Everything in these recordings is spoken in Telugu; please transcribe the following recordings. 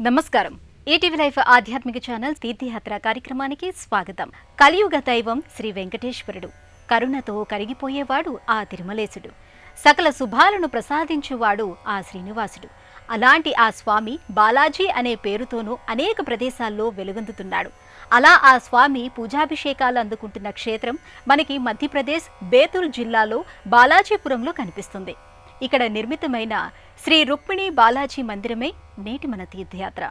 నమస్కారం. ఈటీవీ లైఫ్ ఆధ్యాత్మిక ఛానల్ తీర్థయాత్ర కార్యక్రమానికి స్వాగతం. కలియుగ దైవం శ్రీ వెంకటేశ్వరుడు. కరుణతో కరిగిపోయేవాడు ఆ తిరుమలేశుడు. సకల శుభాలను ప్రసాదించువాడు ఆ శ్రీనివాసుడు. అలాంటి ఆ స్వామి బాలాజీ అనే పేరుతోనూ అనేక ప్రదేశాల్లో వెలుగొందుతున్నాడు. అలా ఆ స్వామి పూజాభిషేకాలు అందుకుంటున్న క్షేత్రం మనకి మధ్యప్రదేశ్ బేతుల్ జిల్లాలో బాలాజీపురంలో కనిపిస్తుంది. ఇక్కడ నిర్మితమైన శ్రీ రుక్మిణి బాలాజీ మందిరమే నేటి మన తీర్థయాత్ర.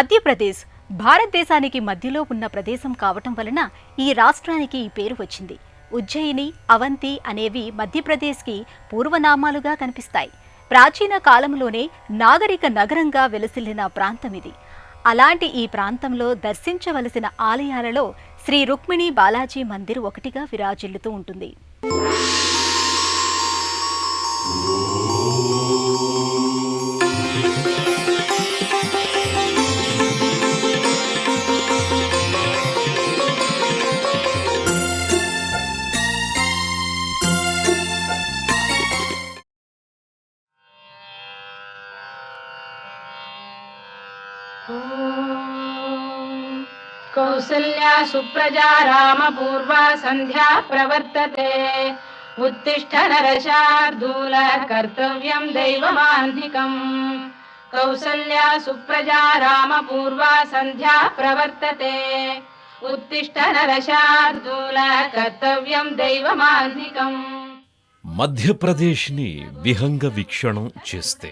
మధ్యప్రదేశ్ భారతదేశానికి మధ్యలో ఉన్న ప్రదేశం కావటం వలన ఈ రాష్ట్రానికి ఈ పేరు వచ్చింది. ఉజ్జయిని అవంతి అనేవి మధ్యప్రదేశ్కి పూర్వనామాలుగా కనిపిస్తాయి. ప్రాచీన కాలంలోనే నాగరిక నగరంగా వెలసిల్లిన ప్రాంతం ఇది. అలాంటి ఈ ప్రాంతంలో దర్శించవలసిన ఆలయాలలో శ్రీ రుక్మిణి బాలాజీ మందిర్ ఒకటిగా విరాజిల్లుతూ ఉంటుంది. सुप्रजा रामपूर्वा सन्ध्या प्रवर्तते उत्तिष्ठ नरशार्दूल कर्तव्यं दैवमान्धिकम् कौसल्या सुप्रजा रामपूर्वा सन्ध्या प्रवर्तते उत्तिष्ठ नरशार्दूल कर्तव्यं दैवमान्धिकम् మధ్యప్రదేశ్ని విహంగ వీక్షణం చేస్తే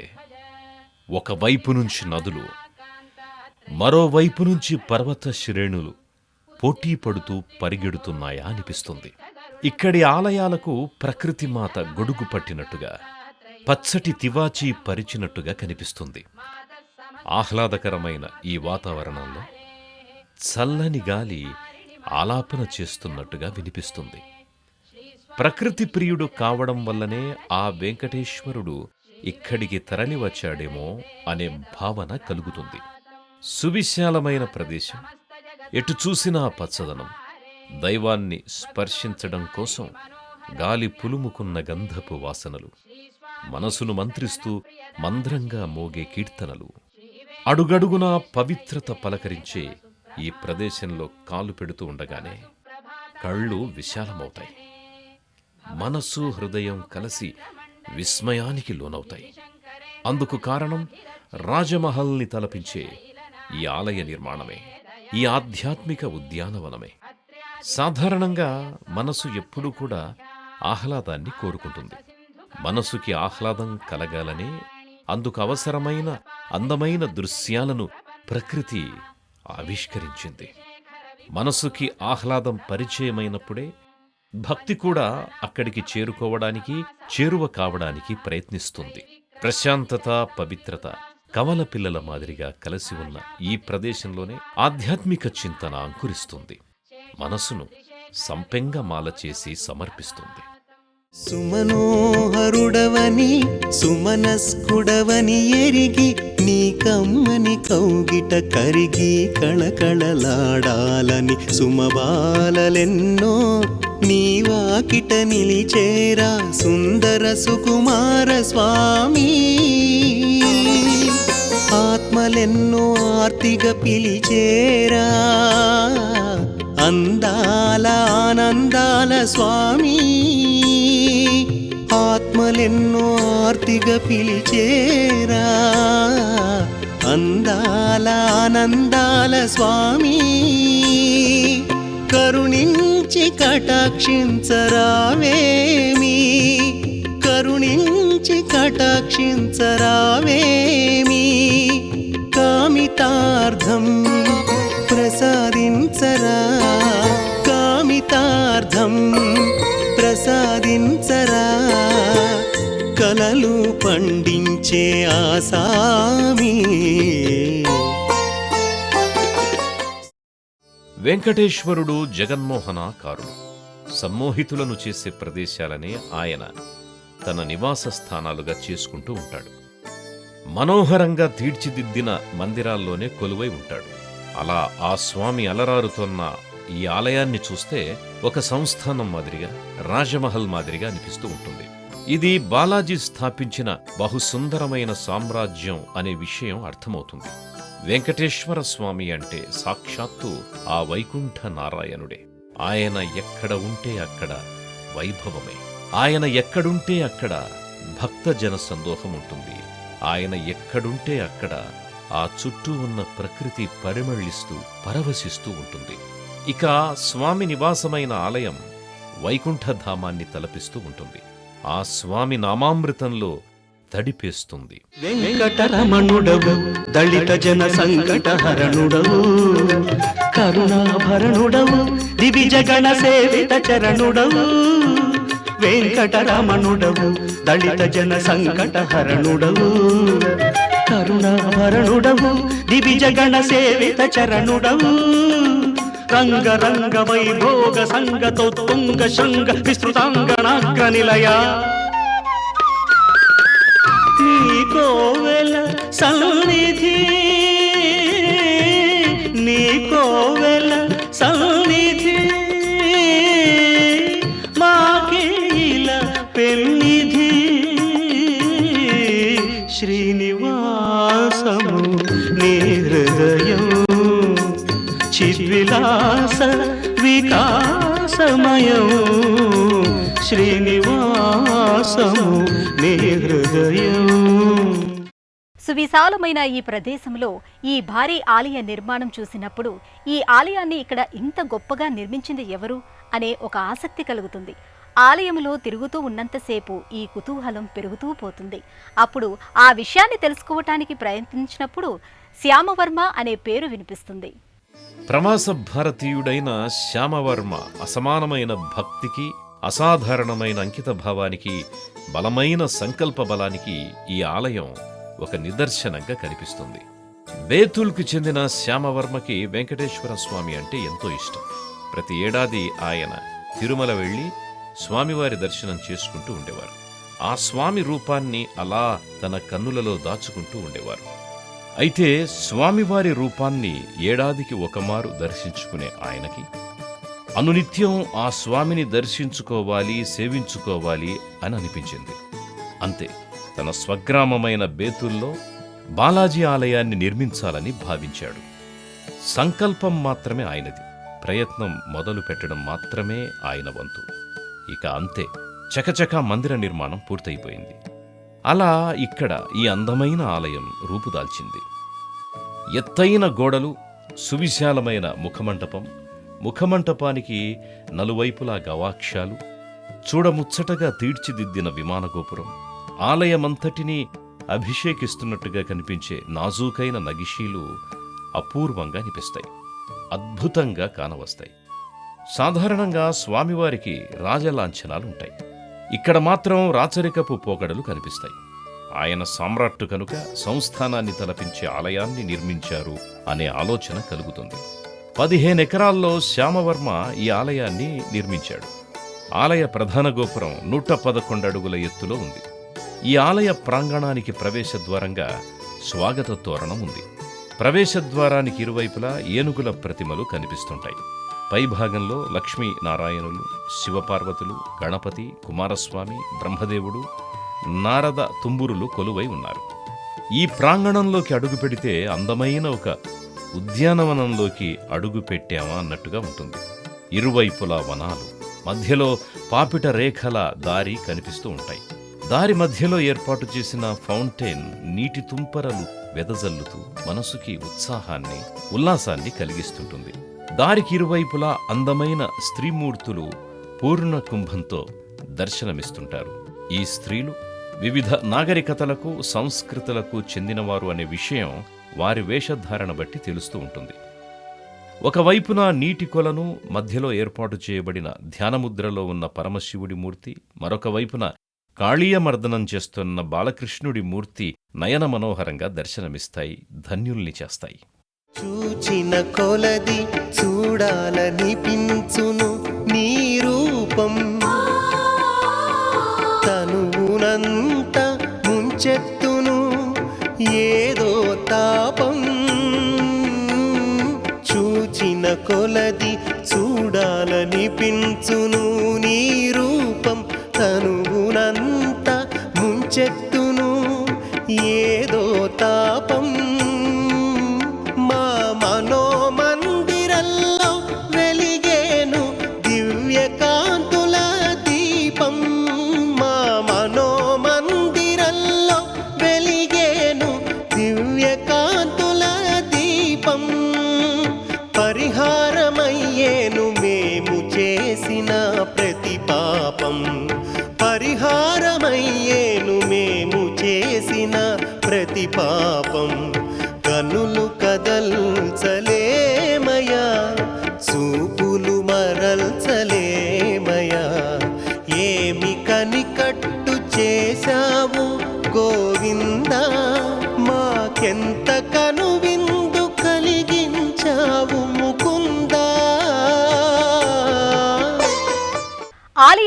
ఒకవైపు నుంచి నదులు మరోవైపు నుంచి పర్వత శ్రేణులు పోటీ పడుతూ పరిగెడుతున్నాయా అనిపిస్తుంది. ఇక్కడి ఆలయాలకు ప్రకృతి మాత గొడుగు పట్టినట్టుగా పచ్చటి తివాచీ పరిచినట్టుగా కనిపిస్తుంది. ఆహ్లాదకరమైన ఈ వాతావరణంలో చల్లని గాలి ఆలాపన చేస్తున్నట్టుగా వినిపిస్తుంది. ప్రకృతి ప్రియుడు కావడం వల్లనే ఆ వెంకటేశ్వరుడు ఇక్కడికి తరలివచ్చాడేమో అనే భావన కలుగుతుంది. సువిశాలమైన ప్రదేశం ఎటు చూసినా పచ్చదనం. దైవాన్ని స్పర్శించడం కోసం గాలి పులుముకున్న గంధపు వాసనలు. మనసును మంత్రిస్తూ మంద్రంగా మోగే కీర్తనలు. అడుగడుగునా పవిత్రత పలకరించే ఈ ప్రదేశంలో కాలు పెడుతూ ఉండగానే కళ్ళు విశాలమవుతాయి. మనసు హృదయం కలిసి విస్మయానికి లోనవుతాయి. అందుకు కారణం రాజమహల్ని తలపించే ఈ ఆలయ నిర్మాణమే. ఈ ఆధ్యాత్మిక ఉద్యానవనమే. సాధారణంగా మనసు ఎప్పుడూ కూడా ఆహ్లాదాన్ని కోరుకుంటుంది. మనసుకి ఆహ్లాదం కలగాలనే అందుకు అవసరమైన అందమైన దృశ్యాలను ప్రకృతి ఆవిష్కరించింది. మనసుకి ఆహ్లాదం పరిచయమైనప్పుడే భక్తి కూడా అక్కడికి చేరుకోవడానికి చేరువ కావడానికి ప్రయత్నిస్తుంది. ప్రశాంతత పవిత్రత కవల పిల్లల మాదిరిగా కలిసి ఉన్న ఈ ప్రదేశంలోనే ఆధ్యాత్మిక చింతన అంకురిస్తుంది. మనసును సంపెంగ మాల చేసి సమర్పిస్తుంది. సుమనోహరుడవని సుమనస్కుడవని ఎరిగి నీ కమ్మని కౌగిట కరిగి కళకళలాడాలని సుమబాలలెన్నో నీ వాకిట నిలిచేరా సుందర సుకుమార స్వామి. ఆత్మలెన్నో ఆర్తిగా పిలిచేరా అందాల ఆనందాల స్వామి ఆత్మలెన్నో ఆర్తిగా పిలిచేరా. అందాల ఆనందాల స్వామి కరుణించి కటాక్షించరావేమి కరుణించి కటాక్షించరావేమి కామితార్థం ప్రసాదించరా? కామితార్థం ప్రసాదించరా? కలలు పండించే ఆసామి వెంకటేశ్వరుడు జగన్మోహనాకారుడు. సమ్మోహితులను చేసే ప్రదేశాలనే ఆయన తన నివాస స్థానాలుగా చేసుకుంటూ ఉంటాడు. మనోహరంగా తీర్చిదిద్దిన మందిరాల్లోనే కొలువై ఉంటాడు. అలా ఆ స్వామి అలరారుతోన్న ఈ ఆలయాన్ని చూస్తే ఒక సంస్థానం మాదిరిగా రాజమహల్ మాదిరిగా అనిపిస్తూ ఉంటుంది. ఇది బాలాజీ స్థాపించిన బహుసుందరమైన సామ్రాజ్యం అనే విషయం అర్థమవుతుంది. వెంకటేశ్వర స్వామి అంటే సాక్షాత్తు ఆ వైకుంఠ నారాయణుడే. ఆయన ఎక్కడ ఉంటే అక్కడ వైభవమే. ఆయన ఎక్కడుంటే అక్కడ భక్తజన సందోహం ఉంటుంది. ఆయన ఎక్కడుంటే అక్కడ ఆ చుట్టూ ఉన్న ప్రకృతి పరిమళిస్తూ పరవశిస్తూ ఉంటుంది. ఇక స్వామి నివాసమైన ఆలయం వైకుంఠధామాన్ని తలపిస్తూ ఉంటుంది. ఆ స్వామి నామామృతంలో తడిపేస్తుంది. వెంకటరమణుడవు దళిత జన సంకట కరుణాభరణుడవు దివి జగణ సేవిత చరణుడవు వెంకటరమణుడవు దళిత జన సంకట హరణుడవు కరుణాభరణుడవు దివిజగణ సేవిత చరణుడవు. రంగ రంగ వైభోగ సంగతో తుంగ శృంగ విస్తృతాంగణాగ్ర నిలయ. నీ కోవెల సన్నిధి నీ కోవెల సన్నిధి. చిద్విలాస వికాసమయము శ్రీనివాసము నీ హృదయం సువిశాలమైన ఈ ప్రదేశంలో ఈ భారీ ఆలయ నిర్మాణం చూసినప్పుడు ఈ ఆలయాన్ని ఇక్కడ ఇంత గొప్పగా నిర్మించింది ఎవరు అనే ఒక ఆసక్తి కలుగుతుంది. ఆలయంలో తిరుగుతూ ఉన్నంతసేపు ఈ కుతూహలం పెరుగుతూ పోతుంది. అప్పుడు ఆ విషయాన్ని తెలుసుకోవటానికి ప్రయత్నించినప్పుడు శ్యామవర్మ అనే పేరు వినిపిస్తుంది. ప్రవాస భారతీయుడైన శ్యామవర్మ అసమానమైన భక్తికి అసాధారణమైన అంకిత భావానికి బలమైన సంకల్ప బలానికి ఈ ఆలయం ఒక నిదర్శనంగా కనిపిస్తుంది. బేతుల్కు చెందిన శ్యామవర్మకి వెంకటేశ్వర స్వామి అంటే ఎంతో ఇష్టం. ప్రతి ఏడాది ఆయన తిరుమల వెళ్ళి స్వామివారి దర్శనం చేసుకుంటూ ఉండేవారు. ఆ స్వామి రూపాన్ని అలా తన కన్నులలో దాచుకుంటూ ఉండేవారు. అయితే స్వామివారి రూపాన్ని ఏడాదికి ఒకమారు దర్శించుకునే ఆయనకి అనునిత్యం ఆ స్వామిని దర్శించుకోవాలి సేవించుకోవాలి అని అనిపించింది. అంతే తన స్వగ్రామమైన బేతుల్లో బాలాజీ ఆలయాన్ని నిర్మించాలని భావించాడు. సంకల్పం మాత్రమే ఆయనది. ప్రయత్నం మొదలు పెట్టడం మాత్రమే ఆయన వంతు. ఇక అంతే చకచకా మందిర నిర్మాణం పూర్తయిపోయింది. అలా ఇక్కడ ఈ అందమైన ఆలయం రూపుదాల్చింది. ఎత్తైన గోడలు సువిశాలమైన ముఖమంటపం. ముఖమంటపానికి నలువైపులా గవాక్షాలు. చూడముచ్చటగా తీర్చిదిద్దిన విమానగోపురం. ఆలయమంతటినీ అభిషేకిస్తున్నట్టుగా కనిపించే నాజూకైన నగిషీలు అపూర్వంగా అనిపిస్తాయి అద్భుతంగా కానవస్తాయి. సాధారణంగా స్వామివారికి రాజలాంఛనాలుంటాయి. ఇక్కడ మాత్రం రాచరికపు పోకడలు కనిపిస్తాయి. ఆయన సామ్రాట్టు కనుక సంస్థానాన్ని తలపించే ఆలయాన్ని నిర్మించారు అనే ఆలోచన కలుగుతుంది. పదిహేను ఎకరాల్లో శ్యామవర్మ ఈ ఆలయాన్ని నిర్మించాడు. ఆలయ ప్రధాన గోపురం నూట పదకొండు అడుగుల ఎత్తులో ఉంది. ఈ ఆలయ ప్రాంగణానికి ప్రవేశద్వారంగా స్వాగత తోరణం ఉంది. ప్రవేశద్వారానికి ఇరువైపులా ఏనుగుల ప్రతిమలు కనిపిస్తుంటాయి. పైభాగంలో లక్ష్మీ నారాయణులు శివపార్వతులు గణపతి కుమారస్వామి బ్రహ్మదేవుడు నారద తుంబురులు కొలువై ఉన్నారు. ఈ ప్రాంగణంలోకి అడుగు పెడితే అందమైన ఒక ఉద్యానవనంలోకి అడుగు పెట్టామా అన్నట్టుగా ఉంటుంది. ఇరువైపులా వనాలు మధ్యలో పాపిట రేఖల దారి కనిపిస్తూ ఉంటాయి. దారి మధ్యలో ఏర్పాటు చేసిన ఫౌంటైన్ నీటి తుంపరలు వెదజల్లుతూ మనసుకి ఉత్సాహాన్ని ఉల్లాసాన్ని కలిగిస్తుంటుంది. దారికి ఇరువైపులా అందమైన స్త్రీమూర్తులు పూర్ణ కుంభంతో దర్శనమిస్తుంటారు. ఈ స్త్రీలు వివిధ నాగరికతలకు సంస్కృతులకు చెందినవారు అనే విషయం వారి వేషధారణ బట్టి తెలుస్తూ ఉంటుంది. ఒకవైపున నీటి కొలను మధ్యలో ఏర్పాటు చేయబడిన ధ్యానముద్రలో ఉన్న పరమశివుడి మూర్తి మరొక వైపున కాళీయమర్దనం చేస్తున్న బాలకృష్ణుడి మూర్తి నయన మనోహరంగా దర్శనమిస్తాయి ధన్యుల్ని చేస్తాయి. చూచిన కొలది చూడాలనిపించును నీ రూపం. చెత్తును ఏదో తాపం చూచిన కొలది చూడాలనిపించును నీ రూపం తనువునంత ముంచెత్తును ఏ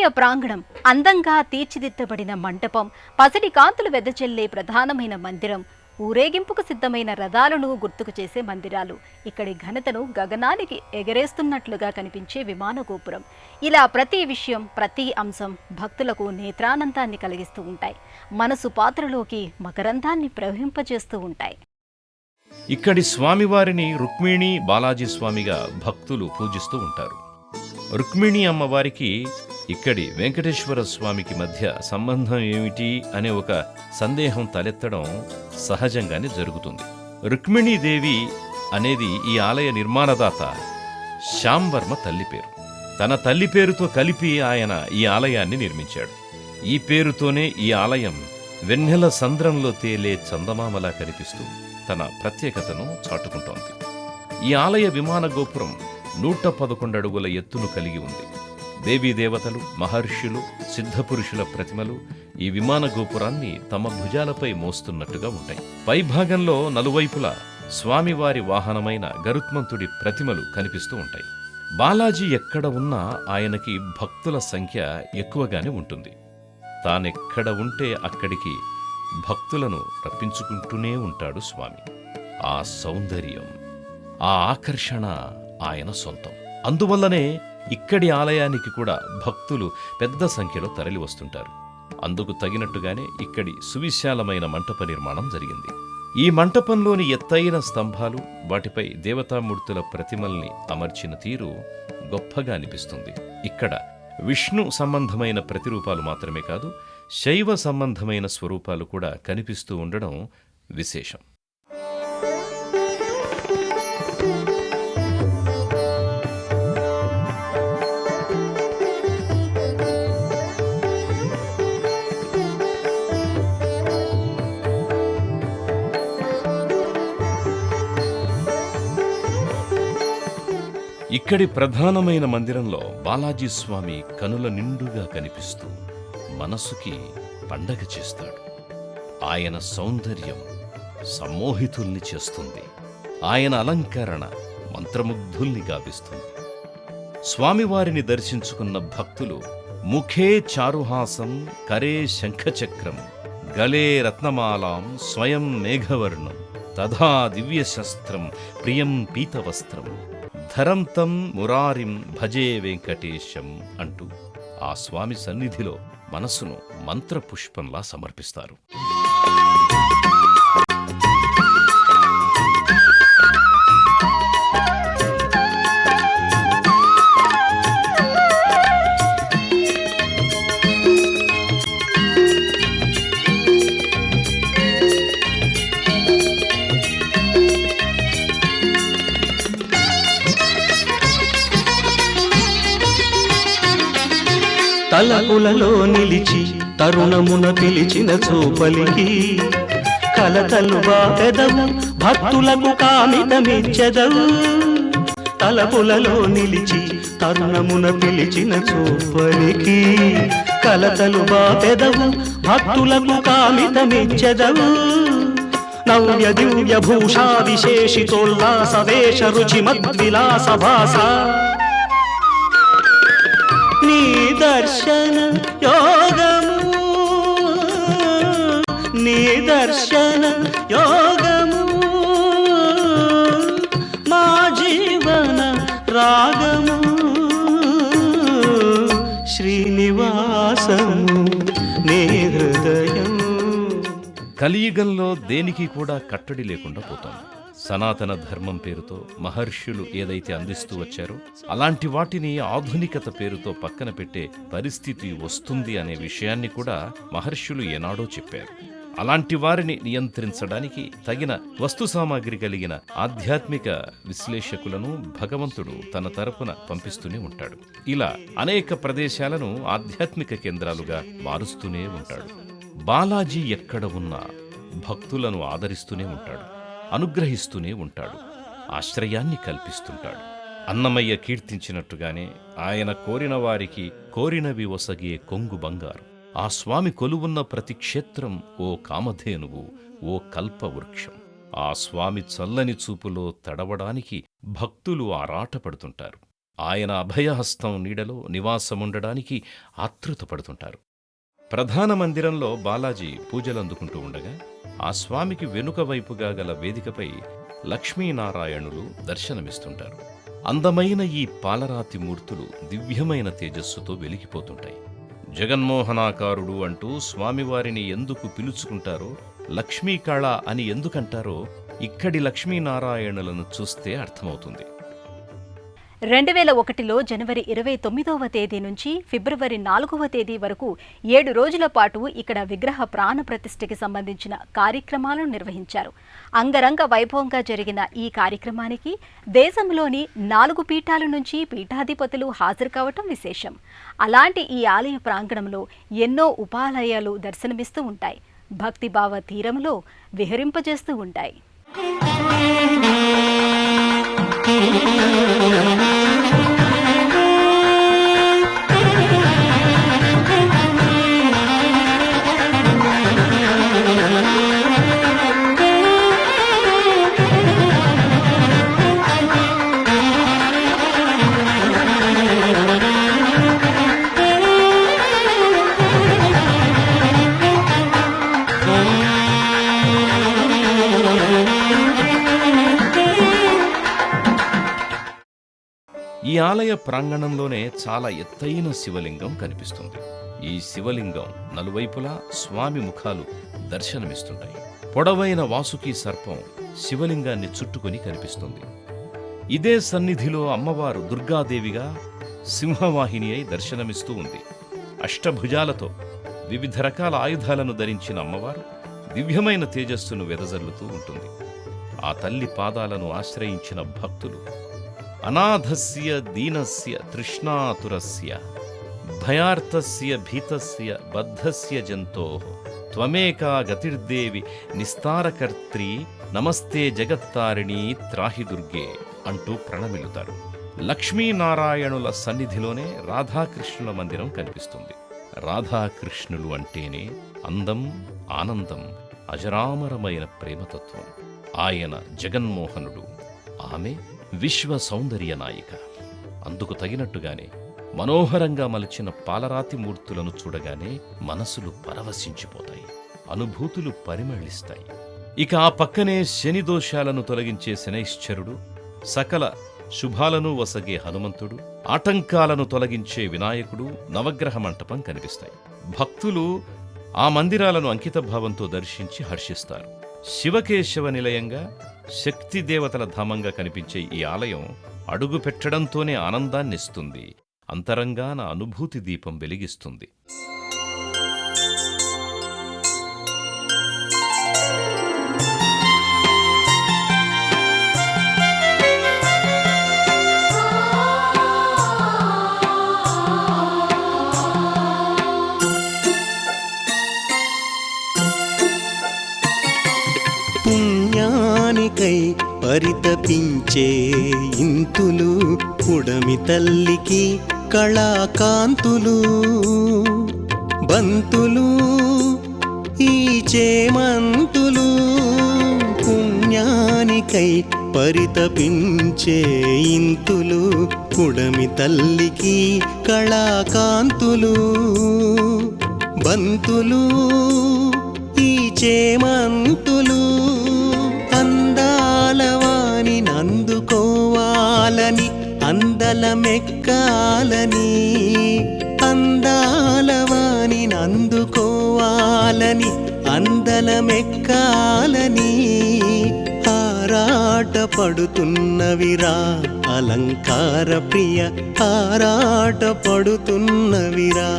ఆలయ ప్రాంగణం అందంగా తీర్చిదిద్దబడిన మంటపం పసిడి కాంతులు వెదజల్లే ప్రధానమైన మందిరం ఊరేగింపుకు సిద్ధమైన రథాలను గుర్తుకు చేసే మందిరాలు. ఇక్కడి ఘనతను గగనానికి ఎగరేస్తున్నట్లుగా కనిపించే విమాన గోపురం. ఇలా ప్రతి విషయం ప్రతి అంశం భక్తులకు నేత్రానందాన్ని కలిగిస్తూ ఉంటాయి. మనసు పాత్రలోకి మకరందాన్ని ప్రవహింపజేస్తూ ఉంటాయి. ఇక్కడి స్వామివారిని రుక్మిణి బాలాజీ స్వామిగా భక్తులు పూజిస్తూ ఉంటారు. రుక్మిణి అమ్మవారికి ఇక్కడి వెంకటేశ్వర స్వామికి మధ్య సంబంధం ఏమిటి అనే ఒక సందేహం తలెత్తడం సహజంగానే జరుగుతుంది. రుక్మిణీదేవి అనేది ఈ ఆలయ నిర్మాణదాత శ్యాంవర్మ తల్లి పేరు. తన తల్లి పేరుతో కలిపి ఆయన ఈ ఆలయాన్ని నిర్మించాడు. ఈ పేరుతోనే ఈ ఆలయం వెన్నెల సంద్రంలో తేలే చందమామలా కనిపిస్తూ తన ప్రత్యేకతను చాటుకుంటోంది. ఈ ఆలయ విమాన గోపురం నూట పదకొండు అడుగుల ఎత్తును కలిగి ఉంది. దేవీదేవతలు మహర్షులు సిద్ధపురుషుల ప్రతిమలు ఈ విమాన గోపురాన్ని తమ భుజాలపై మోస్తున్నట్టుగా ఉంటాయి. పైభాగంలో నలువైపులా స్వామివారి వాహనమైన గరుత్మంతుడి ప్రతిమలు కనిపిస్తూ ఉంటాయి. బాలాజీ ఎక్కడ ఉన్నా ఆయనకి భక్తుల సంఖ్య ఎక్కువగానే ఉంటుంది. తానెక్కడ ఉంటే అక్కడికి భక్తులను రప్పించుకుంటూనే ఉంటాడు స్వామి. ఆ సౌందర్యం ఆ ఆకర్షణ ఆయన సొంతం. అందువల్లనే ఇక్కడి ఆలయానికి కూడా భక్తులు పెద్ద సంఖ్యలో తరలి వస్తుంటారు. అందుకు తగినట్టుగానే ఇక్కడి సువిశాలమైన మంటప నిర్మాణం జరిగింది. ఈ మంటపంలోని ఎత్తైన స్తంభాలు వాటిపై దేవతామూర్తుల ప్రతిమల్ని అమర్చిన తీరు గొప్పగా అనిపిస్తుంది. ఇక్కడ విష్ణు సంబంధమైన ప్రతిరూపాలు మాత్రమే కాదు శైవ సంబంధమైన స్వరూపాలు కూడా కనిపిస్తూ ఉండడం విశేషం. ఇక్కడి ప్రధానమైన మందిరంలో బాలాజీ స్వామి కనుల నిండుగా కనిపిస్తూ మనసుకి పండగ చేస్తాడు. ఆయన సౌందర్యం సమ్మోహితుల్ని చేస్తుంది. ఆయన అలంకరణ మంత్రముగ్ధుల్ని గావిస్తుంది. స్వామివారిని దర్శించుకున్న భక్తులు ముఖే చారుహాసం కరే శంఖచక్రం గలే రత్నమాలాం స్వయం మేఘవర్ణం తథా దివ్యశస్త్రం ప్రియం పీతవస్త్రం ధరం తం మురారిం భజే వెంకటేశం అంటూ ఆ స్వామి సన్నిధిలో మనసును మంత్రపుష్పంలా సమర్పిస్తారు. తలపులలో నిలిచి తరుణమున పిలిచిన చూపలికి కలతలు బాపెదవు భక్తులకు కామితమిచ్చెదవు. తలపులలో నిలిచి తరుణమున పిలిచిన చూపలికి కలతలు బాపెదవు భక్తులకు కామితమిచ్చెదవు. నవ్య దివ్య భూషా విశేషితోల్లాస వేష రుచి మద్విలాస భాస దర్శన యోగము. నీ దర్శన యోగము. మా జీవన రాగము. శ్రీనివాసము నీ హృదయం కలియుగంలో దేనికి కూడా కట్టడి లేకుండా పోతాం. సనాతన ధర్మం పేరుతో మహర్షులు ఏదైతే అందిస్తూ వచ్చారో అలాంటి వాటిని ఆధునికత పేరుతో పక్కన పెట్టే పరిస్థితి వస్తుంది అనే విషయాన్ని కూడా మహర్షులు ఏనాడో చెప్పారు. అలాంటి వారిని నియంత్రించడానికి తగిన వస్తు సామాగ్రి కలిగిన ఆధ్యాత్మిక విశ్లేషకులను భగవంతుడు తన తరపున పంపిస్తూనే ఉంటాడు. ఇలా అనేక ప్రదేశాలను ఆధ్యాత్మిక కేంద్రాలుగా మారుస్తూనే ఉంటాడు. బాలాజీ ఎక్కడ ఉన్నా భక్తులను ఆదరిస్తూనే ఉంటాడు. అనుగ్రహిస్తూనే ఉంటాడు. ఆశ్రయాన్ని కల్పిస్తుంటాడు. అన్నమయ్య కీర్తించినట్టుగానే ఆయన కోరిన వారికి కోరినవి ఒసగే కొంగు బంగారు. ఆ స్వామి కొలువున్న ప్రతి క్షేత్రం ఓ కామధేనువు ఓ కల్పవృక్షం ఆ స్వామి చల్లని చూపులో తడవడానికి భక్తులు ఆరాటపడుతుంటారు. ఆయన అభయహస్తం నీడలో నివాసముండడానికి ఆతృతపడుతుంటారు ప్రధాన మందిరంలో బాలాజీ పూజలందుకుంటూ ఉండగా ఆ స్వామికి వెనుక వైపుగా గల వేదికపై లక్ష్మీనారాయణులు దర్శనమిస్తుంటారు. అందమైన ఈ పాలరాతి మూర్తులు దివ్యమైన తేజస్సుతో వెలిగిపోతుంటాయి. జగన్మోహనాకారుడు అంటూ స్వామివారిని ఎందుకు పిలుచుకుంటారో లక్ష్మీకళ అని ఎందుకంటారో ఇక్కడి లక్ష్మీనారాయణులను చూస్తే అర్థమవుతుంది. రెండు వేల ఒకటిలో జనవరి ఇరవై తొమ్మిదవ తేదీ నుంచి ఫిబ్రవరి నాలుగవ తేదీ వరకు ఏడు రోజుల పాటు ఇక్కడ విగ్రహ ప్రాణ ప్రతిష్ఠకి సంబంధించిన కార్యక్రమాలను నిర్వహించారు. అంగరంగ వైభవంగా జరిగిన ఈ కార్యక్రమానికి దేశంలోని నాలుగు పీఠాల నుంచి పీఠాధిపతులు హాజరు కావటం విశేషం. అలాంటి ఈ ఆలయ ప్రాంగణంలో ఎన్నో ఉపాలయాలు దర్శనమిస్తూ ఉంటాయి. భక్తిభావ తీరంలో విహరింపజేస్తూ ఉంటాయి. ఈ ఆలయ ప్రాంగణంలోనే చాలా ఎత్తైన శివలింగం కనిపిస్తుంది. ఈ శివలింగం నలువైపులా స్వామి ముఖాలు దర్శనమిస్తుంటాయి. పొడవైన వాసుకి సర్పం శివలింగాన్ని చుట్టుకొని కనిపిస్తుంది. ఇదే సన్నిధిలో అమ్మవారు దుర్గాదేవిగా సింహవాహిని అయి దర్శనమిస్తూ ఉంది. అష్టభుజాలతో వివిధ రకాల ఆయుధాలను ధరించిన అమ్మవారు దివ్యమైన తేజస్సును వెదజల్లుతూ ఉంటుంది. ఆ తల్లి పాదాలను ఆశ్రయించిన భక్తులు అనాథస్య దీనస్య తృష్ణాతురస్య భయార్థస్య భీతస్య బద్ధస్య జంతో త్వమేకా గతిర్దేవి నిస్తారకర్త్రి నమస్తే జగత్తారిణి త్రాహి దుర్గే అంటూ ప్రణమిలుతారు. లక్ష్మీనారాయణుల సన్నిధిలోనే రాధాకృష్ణుల మందిరం కనిపిస్తుంది. రాధాకృష్ణులు అంటేనే అందం ఆనందం అజరామరమైన ప్రేమతత్వం. ఆయన జగన్మోహనుడు. ఆమె విశ్వ సౌందర్య నాయిక. అందుకు తగినట్టుగానే మనోహరంగా మలిచిన పాలరాతి మూర్తులను చూడగానే మనసులు పరవశించిపోతాయి. అనుభూతులు పరిమళిస్తాయి. ఇక ఆ పక్కనే శని దోషాలను తొలగించే శనైశ్చరుడు సకల శుభాలను వసగే హనుమంతుడు ఆటంకాలను తొలగించే వినాయకుడు నవగ్రహ మంటపం కనిపిస్తాయి. భక్తులు ఆ మందిరాలను అంకితభావంతో దర్శించి హర్షిస్తారు. శివకేశవ నిలయంగా శక్తి దేవతల ధామంగా కనిపించే ఈ ఆలయం అడుగు పెట్టడంతోనే ఆనందాన్నిస్తుంది. అంతరంగాన అనుభూతి దీపం వెలిగిస్తుంది. పరితపించే ఇంతులు పుడమి తల్లికి కళాకాంతులు. బంతులు ఈ చేమంతులు పుణ్యానికై పరితపించే ఇంతులు పుడమి తల్లికి కళాకాంతులు. బంతులు ఈ చేమంతులు అందలమెక్కాలని అందాలవాని నందుకోవాలని అందలమెక్కాలని ఆరాట పడుతున్నవిరా అలంకార ప్రియ ఆరాట పడుతున్నవిరా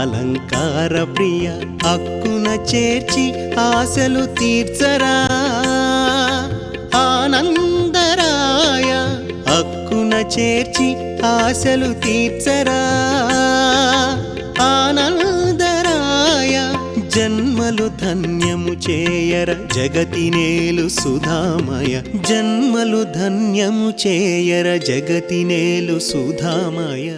అలంకార ప్రియ హక్కున చేర్చి ఆశలు తీర్చరా ఆనంద చేర్చి ఆశలు తీర్చరా. ఆనందరాయ జన్మలు ధన్యము చేయర. జగతినేలు సుధామయ జన్మలు ధన్యము చేయర. జగతినేలు సుధామయ.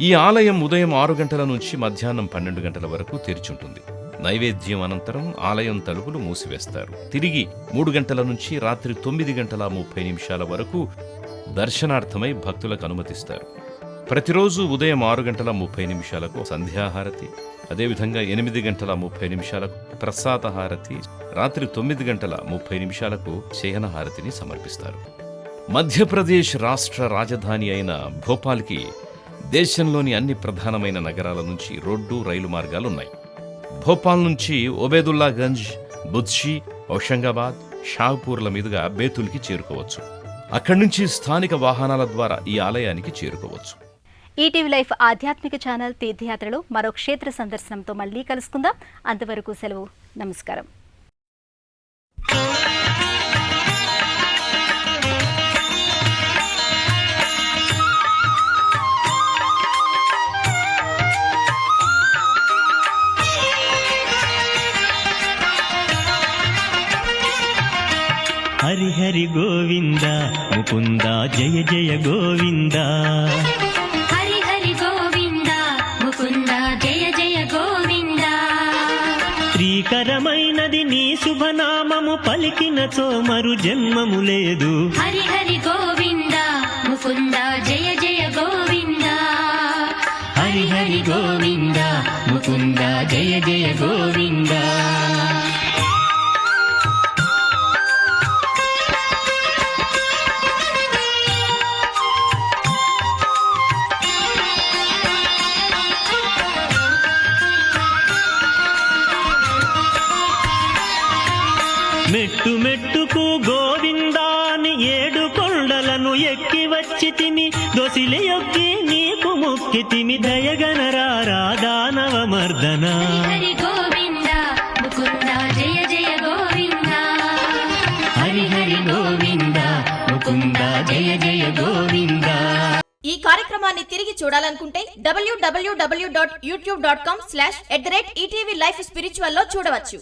ఈ ఆలయం ఉదయం ఆరు గంటల నుంచి మధ్యాహ్నం పన్నెండు గంటల వరకు తెరిచుంటుంది. నైవేద్యం అనంతరం ఆలయం తలుపులు మూసివేస్తారు. తిరిగి మూడు గంటల నుంచి రాత్రి తొమ్మిది గంటల ముప్పై నిమిషాల వరకు దర్శనార్థమై భక్తులకు అనుమతిస్తారు. ప్రతిరోజు ఉదయం ఆరు గంటల ముప్పై నిమిషాలకు సంధ్యాహారతి అదేవిధంగా ఎనిమిది గంటల ముప్పై నిమిషాలకు ప్రసాదహారతి రాత్రి తొమ్మిది గంటల ముప్పై నిమిషాలకు శయనహారతిని సమర్పిస్తారు. మధ్యప్రదేశ్ రాష్ట్ర రాజధాని అయిన భోపాల్కి దేశంలోని అన్ని ప్రధానమైన నగరాల నుంచి రోడ్డు రైలు మార్గాలు ఉన్నాయి భోపాల్ నుంచి ఒబేదుల్లాగంజ్ బుద్షి ఔషంగాబాద్ షాహపూర్ల మీదుగా బేతుల్కి చేరుకోవచ్చు. అక్కడి నుంచి స్థానిక వాహనాల ద్వారా ఈ ఆలయానికి చేరుకోవచ్చు. ఈటీవీ లైఫ్ ఆధ్యాత్మిక ఛానల్ తీర్థయాత్రలో మరో క్షేత్ర సందర్శనంతో మళ్ళీ కలుసుకుందాం. అంతవరకు సెలవు. నమస్కారం. హరి హరి గోవింద ముకుంద జయ జయ గోవింద. హరి హరి గోవింద ముకుంద జయ జయ గోవింద. శ్రీకరమైనది నీ శుభనామము పలికినచో మరు జన్మము లేదు. హరి హరి గోవింద ముకుంద జయ జయ గోవింద. హరి హరి గోవింద ముకుంద జయ జయ గోవింద. దోసిలయొక్కి నీకు మొక్కితిమి దయగనరారా దానవ మర్దన హరి గోవింద ముకుంద జయ జయ గోవింద. హరి హరి గోవింద ముకుంద జయ జయ గోవింద. ఈ కార్యక్రమాన్ని తిరిగి చూడాలనుకుంటే WWW dot YouTube dot com slash at the rate ETV life స్పిరిచువల్లో చూడవచ్చు.